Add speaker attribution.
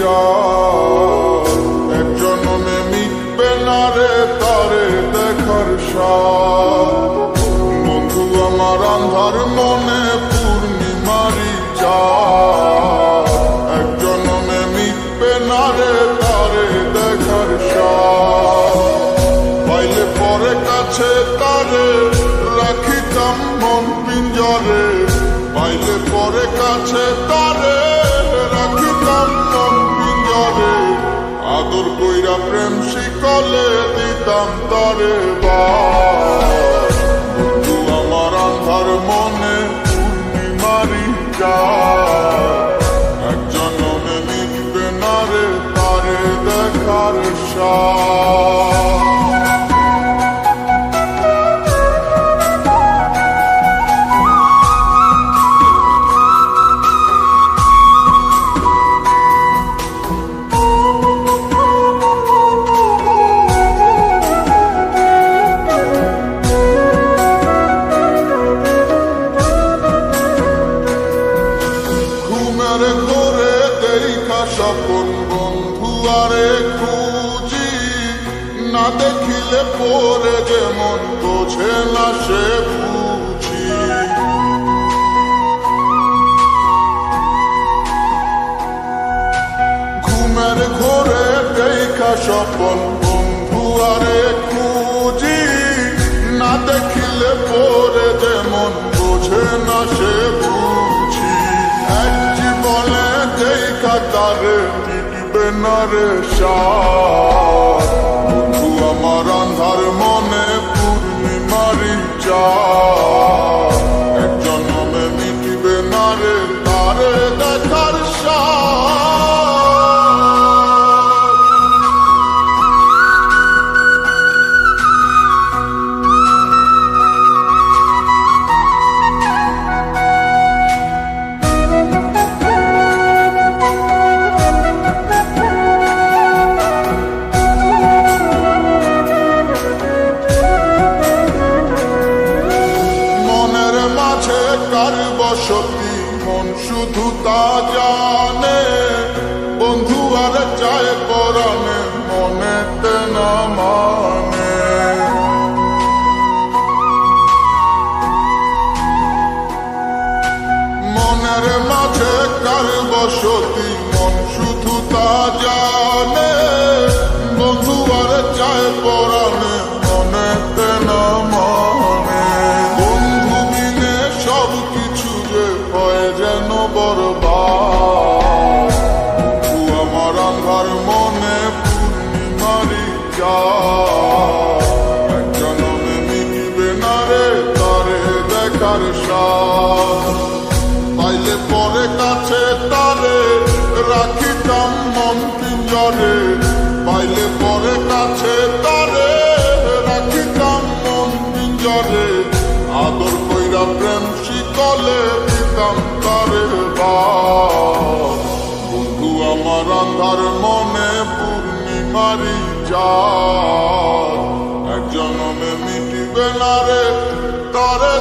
Speaker 1: আন্ধার পূর্ণিমারি চাঁদ এক মিটবে না রে তারে দেখার স্বাদ। বন্ধু, আমার আন্ধার পূর্ণিমারি চাঁদ। এক জনমে মিটবে না রে তারে দেখার স্বাদ। পাইলে পরে কাছে তারে পরে প্রেম শিকলে দিতাম তারে আমার আন্ধার মনে পূর্ণিমারি যায়। দেখা স্বপন বন্ধু আরে খুঁজি। না দেখিলে পরে যেমন বোঝে না সে বুঝি। ঘুমের ঘরে দেখা স্বপন বন্ধু আরে খুঁজি। না দেখিলে পরে যেমন বোঝে না সে মিটবে না রে বন্ধু আমার আন্ধার মনে পূর্ণিমারি চার শুধু তা জানে, বন্ধু আর চায় পরানে মনেতে না মানে। মনের মাঝে কার বসতি, মন শুধু তা জানে। সাথ। পাইলে পরে কাছে তারে রাখিতাম মন পিঞ্জরে পাইলে পরে কাছে তারে রাখিতাম মন পিঞ্জরে আদর কইরা প্রেম শিকলে দিতাম তারে বন্ধু, আমার আন্ধার মনে পূর্ণিমারি চাঁদ। এক জনমে মিটিবে না রে, তারে